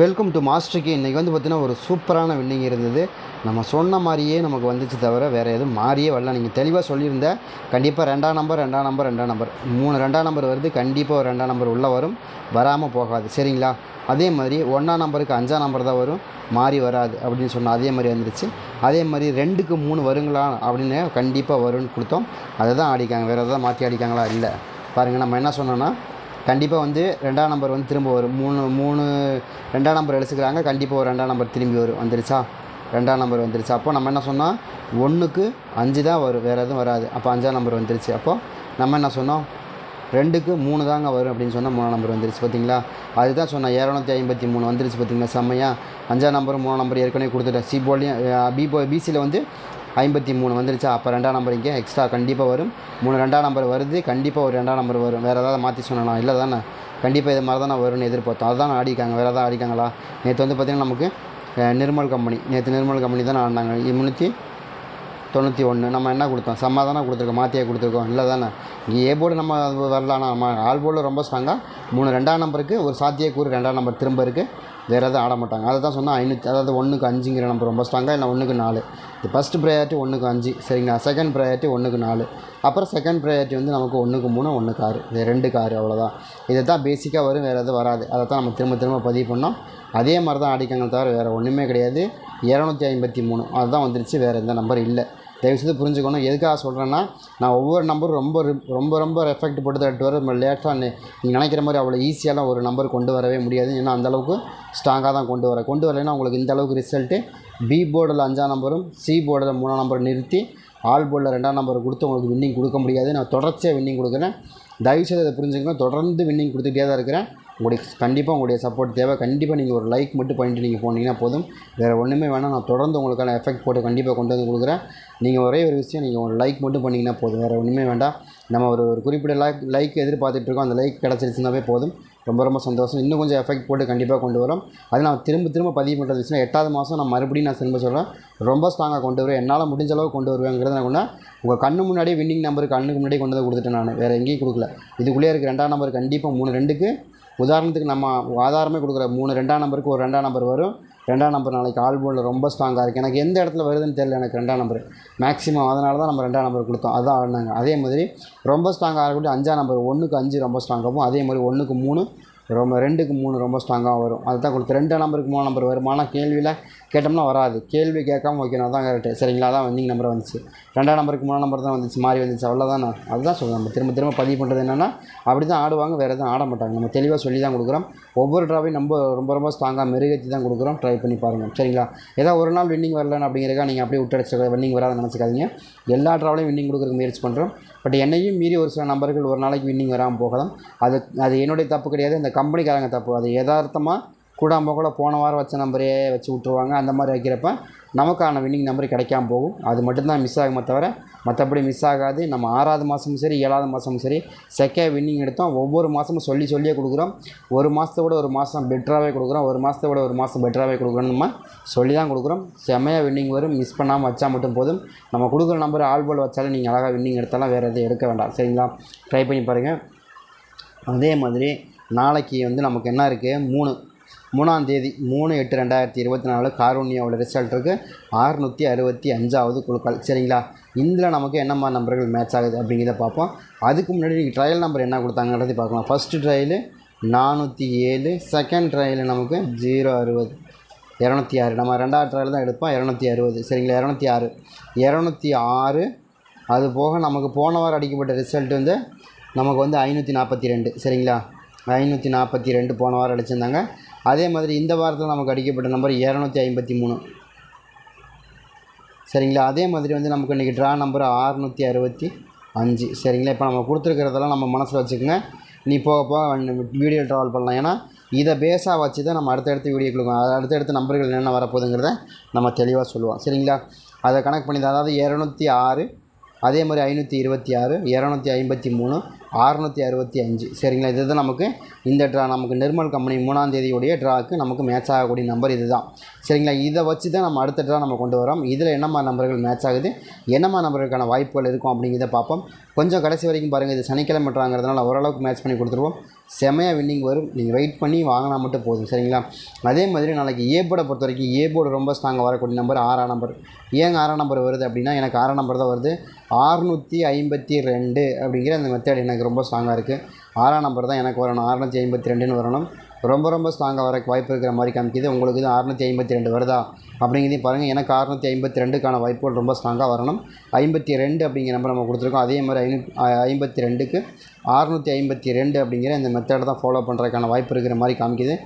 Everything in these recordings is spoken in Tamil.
வெல்கம் டு மாஸ்டருக்கு இன்றைக்கி வந்து பார்த்திங்கன்னா ஒரு சூப்பரான வின்னிங் இருந்தது. நம்ம சொன்ன மாதிரியே நமக்கு வந்துச்சு தவிர வேறு எதுவும் மாறியே வரல. நீங்கள் தெளிவாக சொல்லியிருந்தேன் கண்டிப்பாக ரெண்டாம் நம்பர் ரெண்டாம் நம்பர் ரெண்டாம் நம்பர் மூணு ரெண்டாம் நம்பர் வருது. கண்டிப்பாக ஒரு ரெண்டாம் நம்பர் உள்ளே வரும். வராமல் போகாது. சரிங்களா? அதே மாதிரி ஒன்றாம் நம்பருக்கு அஞ்சாம் நம்பர் தான் வரும். மாறி வராது அப்படின்னு சொன்னால் அதே மாதிரி வந்துருச்சு. அதே மாதிரி ரெண்டுக்கு மூணு வருங்களா அப்படின்னு கண்டிப்பாக வரும்னு கொடுத்தோம். அதை தான் ஆடிக்காங்க. வேறு எதாவது மாற்றி அடிக்காங்களா இல்லை. பாருங்கள் நம்ம என்ன சொன்னோன்னா கண்டிப்பாக வந்து ரெண்டாம் நம்பர் வந்து திரும்ப வரும். மூணு மூணு ரெண்டாம் நம்பர் எழுத்துக்கிறாங்க கண்டிப்பாக ஒரு ரெண்டாம் நம்பர் திரும்பி வரும். வந்துருச்சா? ரெண்டாம் நம்பர் வந்துருச்சு. அப்போ நம்ம என்ன சொன்னால் ஒன்றுக்கு அஞ்சு தான் வரும். வேறு எதுவும் வராது. அப்போ அஞ்சாம் நம்பர் வந்துருச்சு. அப்போது நம்ம என்ன சொன்னோம்? ரெண்டுக்கு மூணு தாங்க வரும் அப்படின்னு சொன்னால் மூணாம் நம்பர் வந்துருச்சு. பார்த்தீங்களா அதுதான் சொன்னேன். இரநூத்தி ஐம்பத்தி மூணு வந்துருச்சு பார்த்தீங்களா செம்மையாக அஞ்சாம் நம்பர் மூணாம் நம்பர் ஏற்கனவே கொடுத்துட்டேன். சி போர்ட்லேயும் பி போ பிசியில் வந்து ஐம்பத்தி மூணு வந்துருச்சா. அப்போ ரெண்டாம் நம்பர் இங்கே எக்ஸ்ட்ரா கண்டிப்பாக வரும். மூணு ரெண்டாம் நம்பர் வருது. கண்டிப்பாக ஒரு ரெண்டாம் நம்பர் வரும். வேறு ஏதாவது மாற்றி சொன்னேனா இல்லை தானே கண்டிப்பாக இது மாதிரி தானே வரும்னு எதிர்பார்த்தோம். அதுதான் ஆடிக்காங்க வேறு ஏதாவது ஆடிக்காங்களா நேற்று வந்து பார்த்திங்கன்னா நமக்கு நிர்மல் கம்பெனி நேற்று நிர்மல் கம்பெனி தான் ஆடினாங்க முந்நூற்றி தொண்ணூற்றி ஒன்று நம்ம என்ன கொடுத்தோம்? செம்ம தானே கொடுத்துருக்கோம். மாற்றியே கொடுத்துருக்கோம். இல்லை தானே இங்கே ஏ போர்டு நம்ம அது வரலாம்னா நம்ம ஆல் போர்டில் ரொம்ப ஸ்ட்ராங்காக மூணு ரெண்டாம் நம்பருக்கு ஒரு சாத்திய கூறு ரெண்டாம் நம்பர் திரும்ப இருக்குது வேறு எதுவும் ஆட மாட்டாங்க. அதை தான் சொன்னால் ஐநூற்றி அதாவது ஒன்றுக்கு அஞ்சுங்கிற நம்பர் ரொம்ப ஸ்ட்ராங்காக இல்லை ஒன்றுக்கு நாலு. இது ஃபஸ்ட் ப்ரையாரிட்டி ஒன்றுக்கு அஞ்சு சரிங்களா? செகண்ட் ப்ரையாரிட்டி ஒன்றுக்கு நாலு. அப்புறம் செகண்ட் ப்ரையாரிட்டி வந்து நமக்கு ஒன்றுக்கு மூணு ஒன்றுக்கு ஆறு. இது ரெண்டுக்கு ஆறு அவ்வளோதான் இதை தான் பேசிக்காக வரும் வேறு எதுவும் வராது. அதை தான் நம்ம திரும்ப திரும்ப பதிவு பண்ணோம். அதே மாதிரி தான் ஆடிக்கங்க தவிர வேறு ஒன்றுமே கிடையாது. இரநூத்தி ஐம்பத்தி மூணு. அதுதான் வந்துருச்சு வேறு எந்த நம்பர் இல்லை. தயவுசெய்து புரிஞ்சுக்கணும். எதுக்காக சொல்கிறேன்னா நான் ஒவ்வொரு நம்பரும் ரொம்ப ரொம்ப ரொம்ப எஃபெக்ட் போட்டு தட்டு வர நம்ம லேட்டாக நீங்கள் நினைக்கிற மாதிரி அவ்வளோ ஈஸியாலாம் ஒரு நம்பர் கொண்டு வரவே முடியாது. ஏன்னா அந்தளவுக்கு ஸ்ட்ராங்காக தான் கொண்டு வர. கொண்டு வரலைன்னா உங்களுக்கு இந்த அளவுக்கு ரிசல்ட்டு பி போர்டில் அஞ்சாம் நம்பரும் சி போர்டில் மூணாம் நம்பர் நிறுத்தி ஆல் போர்டில் ரெண்டாம் நம்பர் கொடுத்து உங்களுக்கு வின்னிங் கொடுக்க முடியாது. நான் தொடர்ச்சியாக வின்னிங் கொடுக்குறேன். தயவுசெய்து அதை புரிஞ்சுக்கணும் தொடர்ந்து வின்னிங் கொடுத்துட்டே தான் இருக்கிறேன். உங்களுடைய கண்டிப்பாக உங்களுடைய சப்போர்ட் தேவை. கண்டிப்பாக நீங்கள் ஒரு லைக் மட்டும் பண்ணிட்டு நீங்கள் போனீங்கன்னா போதும். வேறு ஒன்றுமே வேணாம். நான் தொடர்ந்து உங்களுக்கான எஃபெக்ட் போட்டு கண்டிப்பாக கொண்டு வந்து கொடுக்குறேன். நீங்கள் ஒரே ஒரு விஷயம் நீங்கள் ஒரு லைக் மட்டும் பண்ணிங்கன்னா போதும். வேறு ஒன்றுமே வேண்டாம். நம்ம ஒரு ஒரு குறிப்பிட்ட லைக் லைக் எதிர்பார்த்துட்ருக்கோம் அந்த லைக் கிடச்சிருச்சுனாவே போதும். ரொம்ப ரொம்ப சந்தோஷம். இன்னும் கொஞ்சம் எஃபெக்ட் போட்டு கண்டிப்பாக கொண்டு வரோம். அது நான் திரும்ப திரும்ப பதிவு பண்ணுறது விஷயம் எட்டாவது மாதம் நான் மறுபடியும் நான் திரும்ப சொல்கிறேன் ரொம்ப ஸ்ட்ராங்காக கொண்டு வருவேன். என்னால் முடிஞ்ச அளவுக்கு கொண்டு வருவேங்கிறத நான் கொண்டா உங்கள் கண்ணு முன்னாடியே வின்னிங் நம்பருக்கு கண்ணுக்கு முன்னாடி கொண்டு வந்து கொடுத்துட்டேன் நான். வேறு எங்கேயும் கொடுக்கல. இதுக்குள்ளேயே இருக்க ரெண்டாம் நம்பர் கண்டிப்பாக மூணு ரெண்டுக்கு உதாரணத்துக்கு நம்ம ஆதாரமே கொடுக்குற மூணு ரெண்டாம் நம்பருக்கு ஒரு ரெண்டாம் நம்பர் வரும். ரெண்டாம் நம்பர் நாளைக்கு ஆல்போனில் ரொம்ப ஸ்ட்ராங்காக இருக்குது எனக்கு எந்த இடத்துல வருதுன்னு தெரியல எனக்கு ரெண்டாம் நம்பர். மேக்ஸிமம் அதனால தான் நம்ம ரெண்டாம் நம்பர் கொடுத்தோம். அதான் ஆடினாங்க. அதே மாதிரி ரொம்ப ஸ்ட்ராங்காக இருக்கக்கூடிய அஞ்சாம் நம்பர் ஒன்றுக்கு அஞ்சு ரொம்ப ஸ்ட்ராங்காகவும் அதே மாதிரி ஒன்றுக்கு மூணு ரொம்ப ரெண்டுக்கு மூணு ரொம்ப ஸ்ட்ராங்காக வரும். அதுதான் கொடுத்து ரெண்டாம் நம்பருக்கு மூணு நம்பர் வருமானம் கேள்வியில் கேட்டோம்னா வராது. கேள்வி கேட்காம வைக்கணும். அதான் கரெக்டு சரிங்களா? அதான் வந்திங் நம்பர் வந்துச்சு. ரெண்டாம் நம்பருக்கு மூணாம் நம்பர் தான் வந்துச்சு. மாறி வந்துச்சு. அவ்வளோதான் நான். அதுதான் சொல்கிறேன் நம்ம திரும்ப திரும்ப பதிவு பண்ணுறது என்னென்னா அப்படி தான் ஆடுவாங்க. வேறு எதுவும் ஆட மாட்டாங்க. நம்ம தெளிவாக சொல்லி தான் கொடுக்குறோம். ஒவ்வொரு ட்ராவையும் நம்ம ரொம்ப ரொம்ப ஸ்ட்ராங்காக மெருகேற்றி தான் கொடுக்குறோம். ட்ரை பண்ணி பாருங்கள் சரிங்களா? ஏதோ ஒரு நாள் வின்னிங் வரலன்னு அப்படிங்கிறக்கா நீங்கள் அப்படியே விட்டு வின்னிங் வராத நினச்சிக்காதீங்க. எல்லா ட்ராவலையும் வின்னிங் கொடுக்குறதுக்கு முயற்சி பண்ணுறோம் பட் என்னையும் மீறி ஒரு சில நம்பர்கள் ஒரு நாளைக்கு வின்னிங் வராமல் போகலாம். அது அது என்னுடைய தப்பு கிடையாது. இந்த கம்பெனிக்காரங்க தப்பு. அது யதார்த்தமாக கூடாமல் கூட போன வாரம் வச்ச நம்பரே வச்சு விட்ருவாங்க அந்த மாதிரி வைக்கிறப்ப நமக்கான வின்னிங் நம்பர் கிடைக்காம போகும். அது மட்டும்தான் மிஸ் ஆகுமே தவிர மற்றபடி மிஸ் ஆகாது. நம்ம ஆறாவது மாதமும் சரி ஏழாவது மாதமும் சரி செகண்ட் வின்னிங் எடுத்தோம். ஒவ்வொரு மாதமும் சொல்லி சொல்லியே கொடுக்குறோம். ஒரு மாதத்தை விட ஒரு மாதம் பெட்டராகவே கொடுக்குறோம். ஒரு மாதத்தை விட ஒரு மாதம் பெட்டராகவே கொடுக்குறோம் நம்ம சொல்லி தான் கொடுக்குறோம். செம்மையாக வின்னிங் வரும். மிஸ் பண்ணாமல் வச்சா மட்டும் போதும். நம்ம கொடுக்குற நம்பர் ஆல் போல் வச்சாலும் நீங்கள் அழகாக வின்னிங் எடுத்தாலும் வேறு எதுவும் எடுக்க வேண்டாம். சரிங்களா? ட்ரை பண்ணி பாருங்கள் அதே மாதிரி நாளைக்கு வந்து நமக்கு என்ன இருக்குது மூணு. மூணாம் தேதி மூணு எட்டு ரெண்டாயிரத்தி இருபத்தி நாலு காரூன்யாவோட ரிசல்ட் இருக்குது அறுநூற்றி அறுபத்தி அஞ்சாவது குழுக்கள். சரிங்களா? இதில் நமக்கு என்னம்மா நம்பர்கள் மேட்ச் ஆகுது அப்படிங்கிறத பார்ப்போம். அதுக்கு முன்னாடி நீங்கள் ட்ரையல் நம்பர் என்ன கொடுத்தாங்கன்றதை பார்க்கலாம். ஃபஸ்ட்டு ட்ரையலு நானூற்றி ஏழு செகண்ட் ட்ரையலு நமக்கு ஜீரோ அறுபது. இரநூத்தி ஆறு. நம்ம ரெண்டாவது ட்ரையல் தான் எடுப்போம். இரநூத்தி அறுபது. சரிங்களா? இரநூத்தி ஆறு. இரநூத்தி ஆறு. அது போக நமக்கு போன வாரம் அடிக்கப்பட்ட ரிசல்ட் வந்து நமக்கு வந்து ஐநூற்றி நாற்பத்தி ரெண்டு. சரிங்களா? ஐநூற்றி நாற்பத்தி ரெண்டு போன வாரம் அடிச்சிருந்தாங்க. அதே மாதிரி இந்த வாரத்தில் நமக்கு அடிக்கப்பட்ட நம்பர் இரநூத்தி ஐம்பத்தி மூணு. சரிங்களா? அதே மாதிரி வந்து நமக்கு இன்றைக்கி ட்ரா நம்பர் ஆறுநூற்றி அறுபத்தி அஞ்சு. சரிங்களா? இப்போ நம்ம கொடுத்துருக்கிறதெல்லாம் நம்ம மனசில் வச்சுக்கோங்க. நீ போக போக வீடியோ ட்ராவல் பண்ணலாம். ஏன்னா இதை பேஸாக வச்சு தான் நம்ம அடுத்தடுத்து வீடியோ கொடுக்கணும். அது அடுத்தடுத்த நம்பர்கள் என்னென்ன வரப்போகுதுங்கிறத நம்ம தெளிவாக சொல்லுவோம். சரிங்களா? அதை கணக்கு பண்ணி தான் அதாவது இரநூத்தி ஆறு அதே மாதிரி ஐநூற்றி இருபத்தி ஆறு இரநூத்தி ஐம்பத்தி மூணு அறுநூற்றி அறுபத்தி அஞ்சு. சரிங்களா? இது தான் நமக்கு இந்த ட்ரா நமக்கு நிர்மல் கம்பெனி மூணாம் தேதியுடைய ட்ராக்கு நமக்கு மேட்ச் ஆகக்கூடிய நம்பர் இதுதான். சரிங்களா? இதை வச்சு தான் நம்ம அடுத்த ட்ரா நம்ம கொண்டு வரோம் இதில் என்னம்மா நம்பர்கள் மேட்ச் ஆகுது? என்னம்மா நம்பர்களுக்கான வாய்ப்புகள் இருக்கும் அப்படிங்கிறத பார்ப்போம். கொஞ்சம் கடைசி வரைக்கும் பாருங்கள் இது சனிக்கிழமை ட்ராங்கிறதுனால ஓரளவுக்கு மேட்ச் பண்ணி கொடுத்துருவோம். செமையாக வின்னிங் வரும். நீங்கள் வெயிட் பண்ணி வாங்கினா மட்டும் போதும். சரிங்களா? அதே மாதிரி நாளைக்கு ஏ போர்டை பொறுத்த வரைக்கும் ஏ போர்டு ரொம்ப ஸ்ட்ராங்காக வரக்கூடிய நம்பர் ஆறாம் நம்பர் ஏங்க ஆறாம் நம்பர் வருது அப்படின்னா எனக்கு ஆறாம் நம்பர் தான் வருது. ஆறுநூற்றி ஐம்பத்தி ரெண்டு அப்படிங்கிற அந்த மெத்தட் எனக்கு ரொம்ப ஸ்ட்ராங்காக இருக்குது ஆறாம் நம்பர் தான் எனக்கு வரணும். அறநூற்றி ஐம்பத்தி ரெண்டுன்னு வரணும். ரொம்ப ரொம்ப ஸ்ட்ராங்காக வர வாய்ப்பு இருக்கிற மாதிரி காமிக்குது. உங்களுக்கு இது அறுநூற்றி ஐம்பத்தி ரெண்டு வருதா? அப்படிங்கிறதையும் பாருங்கள் எனக்கு அறுநூற்றி ஐம்பத்தி ரெண்டுக்கான வாய்ப்புகள் ரொம்ப ஸ்ட்ராங்காக வரணும். ஐம்பத்தி ரெண்டு அப்படிங்கிற நம்பர் நம்ம கொடுத்துருக்கோம். அதே மாதிரி ஐநூ ஐம்பத்தி ரெண்டுக்கு அறுநூற்றி ஐம்பத்தி ரெண்டு அப்படிங்கிற இந்த மெத்தடை தான் ஃபாலோ பண்ணுறதுக்கான வாய்ப்பு இருக்கிற மாதிரி காமிக்குது.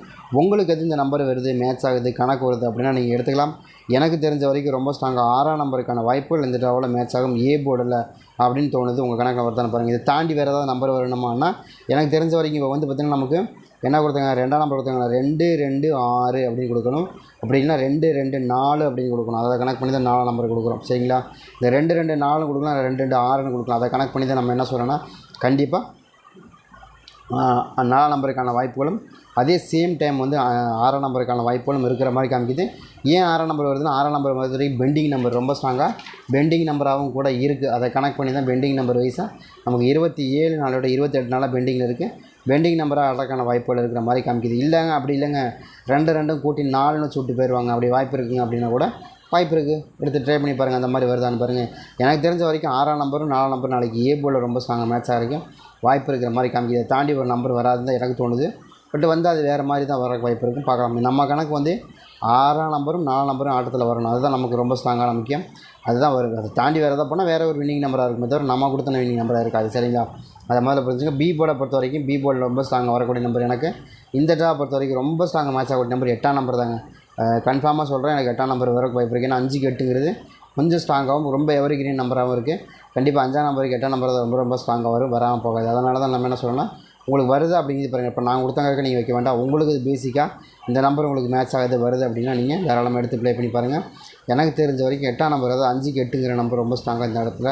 உங்களுக்கு எது இந்த நம்பர் வருது? மேட்ச் ஆகுது? கணக்கு வருது? அப்படின்னா நீங்கள் எடுத்துக்கலாம். எனக்கு தெரிஞ்ச வரைக்கும் ரொம்ப ஸ்ட்ராங்காக ஆறாம் நம்பருக்கான வாய்ப்புகள் இந்த ட்ராவில் மேட்ச் ஆகும். ஏ போர்டில் அப்படின்னு தோணுது. உங்கள் கணக்கில் வருதான்னு பாருங்கள் இதை தாண்டி வேறு ஏதாவது நம்பர் வரணுமான்னா எனக்கு தெரிஞ்ச வரைக்கும் இப்போ வந்து பார்த்திங்கன்னா நமக்கு என்ன கொடுத்தாங்க? ரெண்டாம் நம்பர் கொடுத்தாங்க. ரெண்டு ரெண்டு ஆறு அப்படின்னு கொடுக்கணும். அப்படி ரெண்டு ரெண்டு நாலு அப்படின்னு கொடுக்கணும். அதை கணக்கு பண்ணி தான் நாலாம் நம்பர் கொடுக்குறோம். சரிங்களா? இந்த ரெண்டு ரெண்டு நாலு கொடுக்கலாம். ரெண்டு ரெண்டு ஆறுன்னு கொடுக்கலாம். அதை கணக்கு பண்ணி தான் நம்ம என்ன சொல்கிறோன்னா கண்டிப்பாக நாலாம் நம்பருக்கான வாய்ப்புகளும் அதே சேம் டைம் வந்து ஆறாம் நம்பருக்கான வாய்ப்புகளும் இருக்கிற மாதிரி காமிக்குது. ஏன் ஆறாம் நம்பர் வருதுன்னா ஆறாம் நம்பர் வரைக்கும் பெண்டிங் நம்பர் ரொம்ப ஸ்ட்ராங்காக பெண்டிங் நம்பராகவும் கூட இருக்குது அதை கனெக்ட் பண்ணி தான் பெண்டிங் நம்பர் வைஸாக நமக்கு இருபத்தி ஏழு நாளோட இருபத்தெட்டு நாளாக பெண்டிங்கில் இருக்குது பெண்டிங் நம்பராக அடக்கான வாய்ப்புகள் இருக்கிற மாதிரி காமிக்குது. இல்லைங்க அப்படி இல்லைங்க. ரெண்டு ரெண்டும் கூட்டி நாலுன்னு சுட்டு போயிடுவாங்க அப்படி வாய்ப்பு இருக்குங்க அப்படின்னா கூட வாய்ப்பு இருக்குது எடுத்து ட்ரை பண்ணி பாருங்கள் அந்த மாதிரி வருதான்னு பாருங்கள் எனக்கு தெரிஞ்ச வரைக்கும் ஆறாம் நம்பரும் நாலாம் நம்பரும் நாளைக்கு ஏ போல் ரொம்ப ஸ்ட்ராங்காக மேட்சாக இருக்கும். வாய்ப்பு இருக்கிற மாதிரி காமிக்குது. இதை தாண்டி ஒரு நம்பர் வராதுன்னு தான் எனக்கு தோணுது. பட் வந்து அது வேறு மாதிரி தான் வர வாய்ப்பு இருக்கும் பார்க்கலாம். நம்ம கணக்கு வந்து ஆறாம் நம்பரும் நாலாம் நம்பரும் ஆட்டத்தில் வரணும். அதுதான் நமக்கு ரொம்ப ஸ்ட்ராங்கான முக்கியம். அதுதான் வருது அதை தாண்டி வேறு எதாவது போனால் வேறு ஒரு வின்னிங் நம்பராக இருக்குமே தவிர நம்ம கொடுத்த வின்னிங் நம்பராக இருக்காது. சரிங்களா? அதை முதல்ல புரிஞ்சுங்க. பி போர்டை பொறுத்த வரைக்கும் பி போர்டில் ரொம்ப ஸ்ட்ராங்காக வரக்கூடிய நம்பர் எனக்கு. இந்த ட்ரா பொறுத்த வரைக்கும் ரொம்ப ஸ்ட்ராங்காக மேட்ச் ஆகக்கூடிய நம்பர் எட்டாம் நம்பர் தாங்க. கன்ஃபார்மாக சொல்கிறேன் எனக்கு எட்டாம் நம்பர் வரக்கு வாய்ப்பு இருக்குது ஏன்னா அஞ்சுக்கு எட்டுங்கிறது கொஞ்சம் ஸ்ட்ராங்காகவும் ரொம்ப எவரி கிரீன் நம்பராகவும் இருக்குது கண்டிப்பாக அஞ்சாம் நம்பருக்கு எட்டாம் நம்பர் தான் ரொம்ப ரொம்ப ஸ்ட்ராங்காக வரும் வராமல் போகாது. அதனால தான் நம்ம என்ன சொல்லணும்னா உங்களுக்கு வருது அப்படிங்கிறது பாருங்கள் இப்போ நான் கொடுத்தாங்க நீங்கள் வைக்க வேண்டாம். உங்களுக்கு இது பேசிக்காக இந்த நம்பர் உங்களுக்கு மேட்ச் ஆகுது வருது அப்படின்னா நீங்கள் தாராளமாக எடுத்து ப்ளே பண்ணி பாருங்கள் எனக்கு தெரிஞ்ச வரைக்கும் எட்டாம் நம்பர் அதாவது அஞ்சுக்கு எட்டுங்கிற நம்பர் ரொம்ப ஸ்ட்ராங்காக இந்த இடத்துல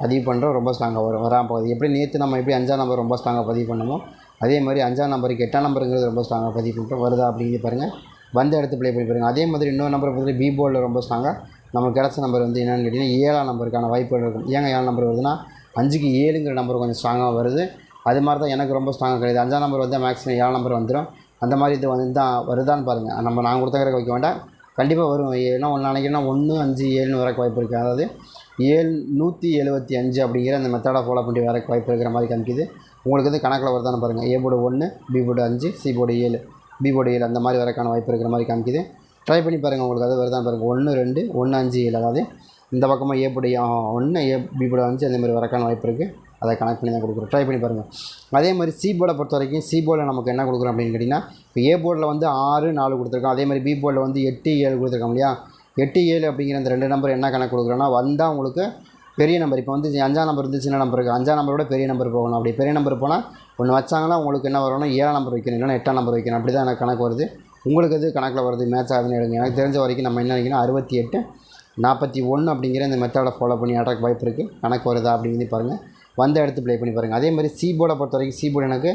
பதிவு பண்ணுறோம் ரொம்ப ஸ்ட்ராங்காக வரும் வராமல் போகுது. எப்படி நேற்று நம்ம எப்படி அஞ்சாம் நம்பர் ரொம்ப ஸ்ட்ராங்காக பதிவு பண்ணமோ அதே மாதிரி அஞ்சாம் நம்பருக்கு எட்டாம் நம்பருங்கிறது ரொம்ப ஸ்ட்ராங்காக பதிவு பண்ணுறோம் வருதா அப்படிங்கிறது பாருங்கள் வந்த இடத்து ப்ளே பண்ணி பாருங்கள் அதே மாதிரி இன்னொரு நம்பரை பொறுத்தவரை பி போர்டில் ரொம்ப ஸ்ட்ராங்காக நமக்கு கிடச்ச நம்பர் வந்து என்னென்னு கேட்டிங்கன்னா ஏழாம் நம்பருக்கான வாய்ப்புகள் இருக்கும். ஏங்க ஏழாம் நம்பர் வருதுன்னா அஞ்சுக்கு ஏழுங்கிற நம்பர் கொஞ்சம் ஸ்ட்ராங்காக வருது. அது மாதிரி தான் எனக்கு ரொம்ப ஸ்ட்ராங்காக கிடையாது அஞ்சாம் நம்பர் வந்து மேக்ஸிமம் ஏழாம் நம்பர் வந்துடும் அந்த மாதிரி இது வந்து தான் வருதான்னு பாருங்கள் நம்ம நான் கொடுத்த கணக்கு வைக்க வேண்டாம். கண்டிப்பாக வரும். ஏன்னா ஒன்று நினைக்கிறேன்னா ஒன்று அஞ்சு ஏழுன்னு வரக்கு வாய்ப்பு இருக்குது அதாவது ஏழு நூற்றி எழுபத்தி அஞ்சு அப்படிங்கிற அந்த மெத்தடை ஃபாலோ பண்ணி வரக்கு வாய்ப்பு இருக்கிற மாதிரி காமிக்குது. உங்களுக்கு வந்து கணக்கில் வருதான்னு பாருங்கள் ஏ போர்டு ஒன்று பி போர்டு அஞ்சு சி போர்டு ஏழு பி போர்டு ஏழு அந்த மாதிரி வரக்கான வாய்ப்பு இருக்கிற மாதிரி காமிக்குது. ட்ரை பண்ணி பாருங்கள் உங்களுக்கு அது வருதான் பாருங்கள் ஒன்று ரெண்டு ஒன்று அஞ்சு ஏழு. அதாவது இந்த பக்கமாக ஏ ஒன்று ஏ பி போர்டு அஞ்சு அந்த மாதிரி வரக்கான வாய்ப்பு இருக்குது அதை கனெக்ட் பண்ணி தான் கொடுக்குறோம். ட்ரை பண்ணி பாருங்கள் அதே மாதிரி சி போர்டை பொறுத்த வரைக்கும் சி போர்டில் நமக்கு என்ன கொடுக்குறோம் அப்படின்னு கேட்டிங்கன்னா இப்போ ஏ போர்டில் வந்து ஆறு நாலு கொடுத்துருக்கோம். அதே மாதிரி பி போர்டில் வந்து எட்டு ஏழு கொடுத்துருக்கோம் இல்லையா? எட்டு ஏழு அப்படிங்கிற அந்த ரெண்டு நம்பர் என்ன கணக்கு கொடுக்குறோன்னா வந்தால் உங்களுக்கு பெரிய நம்பர் இப்போ வந்து அஞ்சாம் நம்பர் வந்து சின்ன நம்பர் இருக்குது அஞ்சாம் நம்பரோட பெரிய நம்பர் போகணும். அப்படி பெரிய நம்பர் போனால் ஒன்று வச்சாங்கன்னா உங்களுக்கு என்ன வரணும் ஏழாம் நம்பர் வைக்கணும். இல்லைன்னா எட்டாம் நம்பர் வைக்கணும். அப்படி தான் எனக்கு கணக்கு வருது. உங்களுக்கு எது கணக்கில் வருது மேட்ச் ஆகுதுன்னு எடுங்க. எனக்கு தெரிஞ்ச வரைக்கும் நம்ம என்ன நினைக்கணும் அறுபத்தி எட்டு நாற்பத்தி ஒன்று அப்படிங்கிற இந்த மெத்தடை ஃபாலோ பண்ணி அட்டாக் வாய்ப்பு இருக்குது கணக்கு வருதா அப்படிங்கிறது பாருங்கள் வந்த இடத்து ப்ளே பண்ணி பாருங்கள் அதே மாதிரி சி போர்டை பொறுத்த வரைக்கும் சி போர்டு எனக்கு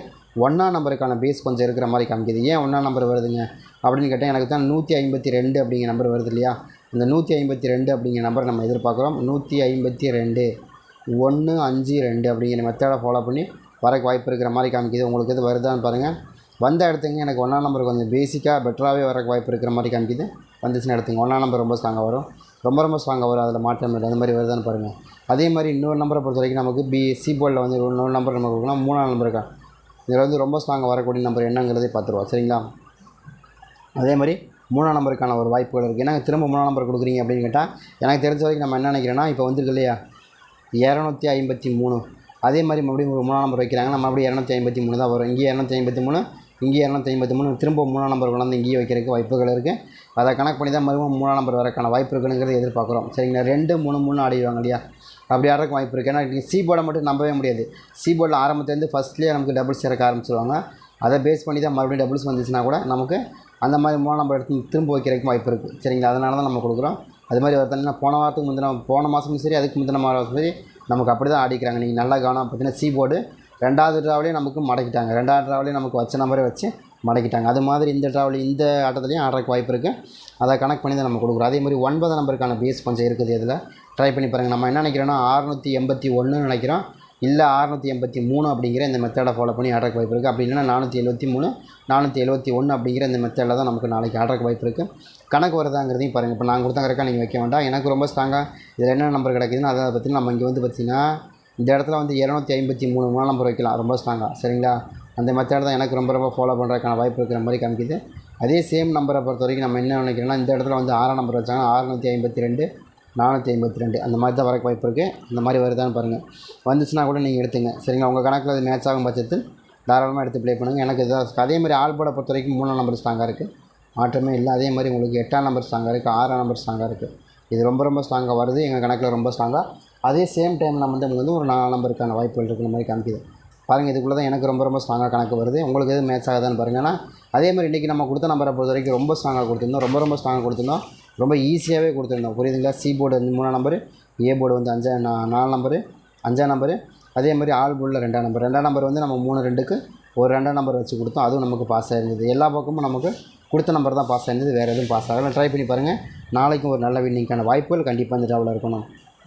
ஒன்றாம் நம்பருக்கான பேஸ் கொஞ்சம் இருக்கிற மாதிரி காமிக்குது. ஏன் ஒன்றாம் நம்பர் வருதுங்க? அப்படின்னு கேட்டால் எனக்கு தான் நூற்றி ஐம்பத்தி ரெண்டு அப்படிங்கிற நம்பர் வருது இல்லையா? இந்த நூற்றி ஐம்பத்தி ரெண்டு அப்படிங்கிற நம்பர் நம்ம எதிர்பார்க்குறோம். நூற்றி ஐம்பத்தி ரெண்டு ஒன்று அஞ்சு ரெண்டு அப்படிங்கிற மெத்தடை ஃபாலோ பண்ணி வரக்கு வாய்ப்பு இருக்கிற மாதிரி காமிக்குது. உங்களுக்கு எது வருதான்னு பாருங்கள் வந்த இடத்துங்க எனக்கு ஒன்றாம் நம்பர் கொஞ்சம் பேசிக்காக பெட்டராகவே வரக்கு வாய்ப்பு இருக்கிற மாதிரி காமிக்குது. வந்துச்சுன்னா எடுத்துங்க. ஒன்றாம் நம்பர் ரொம்ப ஸ்ட்ராங்காக வரும். ரொம்ப ரொம்ப ஸ்ட்ராங்காக வரும். அதில் மாற்றம் இல்லை. அந்த மாதிரி வருதான்னு பாருங்கள் அதே மாதிரி இன்னொரு நம்பரை பொறுத்த வரைக்கும் நமக்கு பி சி போர்டில் வந்து இன்னொரு நம்பர் நம்ம கொடுக்கலாம் மூணாம் நம்பர் இருக்கா? இதில் வந்து ரொம்ப ஸ்ட்ராங்காக வரக்கூடிய நம்பர் என்னங்கிறதே பார்த்துருவோம் சரிங்களா? அதே மாதிரி மூணாம் நம்பருக்கான ஒரு வாய்ப்புகள் இருக்குது ஏன்னா திரும்ப மூணாம் நம்பர் கொடுக்குறீங்க அப்படின்னு கேட்டால் எனக்கு தெரிஞ்ச வரைக்கும் நம்ம என்ன நினைக்கிறேன்னா இப்போ வந்துருக்கு இல்லையா? இரநூத்தி ஐம்பத்தி மூணு. அதே மாதிரி மறுபடியும் ஒரு மூணாம் நம்பர் வைக்கிறாங்க. நம்ம மறுபடியும் இரநூத்தி ஐம்பத்தி மூணு தான் வரும். இங்கே இரநூத்தி ஐம்பத்தி மூணு இங்கே இரநூத்தி ஐம்பத்தி மூணு திரும்ப மூணாம் நம்பர் கொண்டாந்து இங்கேயே வைக்கிறதுக்கு வாய்ப்புகள் இருக்குது அதை கணக்கு பண்ணி தான் மறுபடியும் மூணாம் நம்பர் வரக்கான வாய்ப்பு இருக்குங்கிறத எதிர்பார்க்குறோம். சரிங்களா? ரெண்டு மூணு மூணு ஆடிடுவாங்க இல்லையா? அப்படி ஆடுறதுக்கு வாய்ப்பு இருக்குது ஏன்னா சி போர்டை மட்டும் நம்பவே முடியாது. சி போர்டில் ஆரம்பத்துலேருந்து ஃபஸ்ட்லேயே நமக்கு டபுள்ஸ் இறக்க ஆரம்பிச்சிருவாங்க. அதை பேஸ் பண்ணி தான் மறுபடியும் டபுள்ஸ் வந்துச்சுன்னா கூட நமக்கு அந்த மாதிரி மூணாம் நம்பர் எடுத்து திரும்ப வைக்கிறதுக்கு வாய்ப்பு இருக்குது சரிங்களா? அதனால தான் நம்ம கொடுக்குறோம். அது மாதிரி பார்த்தீங்கன்னா போன வாரத்துக்கு முந்தின போன மாதமும் சரி அதுக்கு முந்தின மாதம் சரி நமக்கு அப்படி தான் ஆடிக்கிறாங்க. நீங்கள் நல்லா கவனம் பார்த்தீங்கன்னா சி போர்டு ரெண்டாவது ட்ராவலையும் நமக்கு மடக்கிட்டாங்க. ரெண்டாவது ட்ராவலையும் நமக்கு வச்ச நம்பரே வச்சு மடக்கிட்டாங்க. அது மாதிரி இந்த ட்ராவல் இந்த ஆட்டத்துலேயும் ஆடுறதுக்கு வாய்ப்பு இருக்குது அதை கனெக்ட் பண்ணி தான் நம்ம கொடுக்குறோம். அதே மாதிரி ஒன்பது நம்பருக்கான பேஸ் கொஞ்சம் இருக்குது இதில். ட்ரை பண்ணி பாருங்கள் நம்ம என்ன நினைக்கிறோன்னா அறுநூற்றி எண்பத்தி ஒன்றுன்னு நினைக்கிறோம். இல்லை அறுநூற்றி எண்பத்தி மூணு அப்படிங்கிற இந்த மெத்தடை ஃபாலோ பண்ணி ஆர்டருக்கு வாய்ப்பு இருக்குது அப்படி இல்லைன்னா நானூற்றி எழுபத்தி மூணு நானூற்றி எழுபத்தி ஒன்று அப்படிங்கிற இந்த மெத்தடில் தான் நமக்கு நாளைக்கு ஆர்டருக்கு வாய்ப்பு இருக்குது கணக்கு வருதாங்கிறதையும் பாருங்கள் இப்போ நான் கொடுத்த கரெக்டாக நீங்கள் வைக்க வேண்டாம். எனக்கு ரொம்ப ஸ்ட்ராங்காக இதில் என்ன நம்பர் கிடைக்குதுன்னு அதை பற்றி நம்ம இங்கே வந்து பார்த்திங்கன்னா இந்த இடத்துல வந்து இரநூத்தி ஐம்பத்தி மூணு மூணாம் நம்பர் வைக்கலாம் ரொம்ப ஸ்ட்ராங்காக சரிங்களா? அந்த மெத்தட் தான் எனக்கு ரொம்ப ரொம்ப ஃபாலோ பண்ணுறதுக்கான வாய்ப்பு இருக்கிற மாதிரி காமிக்குது. அதே சேம் நம்பரை பொறுத்த வரைக்கும் நம்ம என்ன நினைக்கிறோம்னா இந்த இடத்துல வந்து ஆறாம் நம்பர் வச்சாங்கன்னா ஆறுநூற்றி ஐம்பத்தி ரெண்டு நானூற்றி ஐம்பத்தி ரெண்டு அந்த மாதிரி தான் வரக்கு வாய்ப்பு இருக்குது அந்த மாதிரி வருதான்னு பாருங்கள் வந்துச்சுன்னா கூட நீங்கள் எடுத்துங்க சரிங்களா? உங்கள் கணக்கில் அது மேட்ச் ஆகும் பட்சத்தில் தாராளமாக எடுத்து ப்ளே பண்ணுங்கள் எனக்கு இதாக அதே மாதிரி ஆள் பொறுத்த வரைக்கும் மூணாம் நம்பர் ஸ்ட்ராங்காக இருக்குது மாற்றமே இல்லை. அதே மாதிரி உங்களுக்கு எட்டாம் நம்பர் ஸ்ட்ராங்காக இருக்குது ஆறாம் நம்பர் ஸ்ட்ராங்காக இருக்குது இது ரொம்ப ரொம்ப ஸ்ட்ராங்காக வருது. எங்கள் கணக்கில் ரொம்ப ஸ்ட்ராங்காக அதே சேம் டைமில் நம்ம வந்து வந்து ஒரு நாலு நம்பருக்கான வாய்ப்புகள் இருக்கிற மாதிரி காமிக்குது. பாருங்கள் இதுக்குள்ளே தான் எனக்கு ரொம்ப ரொம்ப ஸ்ட்ராங்காக கணக்கு வருது. உங்களுக்கு எது மேட்ச் ஆகுதான்னு பாருங்கள் ஏன்னா அதே மாதிரி இன்றைக்கி நம்ம கொடுத்த நம்பரை பொறுத்த வரைக்கும் ரொம்ப ஸ்ட்ராங்காக கொடுத்துருந்தோம். ரொம்ப ரொம்ப ஸ்ட்ராங்காக கொடுத்துருந்தோம். ரொம்ப ஈஸியாகவே கொடுத்துருந்தோம். புரியுதுங்களா? சி போர்டு வந்து மூணாம் நம்பரு ஏ போர்டு வந்து அஞ்சா நா- நாலு நம்பரு அஞ்சாம் நம்பரு அதே மாதிரி ஆல் போர்டில் ரெண்டாம் நம்பர் ரெண்டாம் நம்பர் வந்து நம்ம மூணு ரெண்டுக்கு ஒரு ரெண்டாம் நம்பர் வச்சு கொடுத்தோம். அதுவும் நமக்கு பாஸ் ஆயிருந்தது. எல்லா பக்கமும் நமக்கு கொடுத்த நம்பர் தான் பாஸ் ஆயிருந்தது. வேறு எதுவும் பாஸ் ஆகலை. ட்ரை பண்ணி பாருங்கள் நாளைக்கும் ஒரு நல்ல வின்னிங்க்கான வாய்ப்புகள் கண்டிப்பாக இந்த ட்ராவில் இருக்கணும்.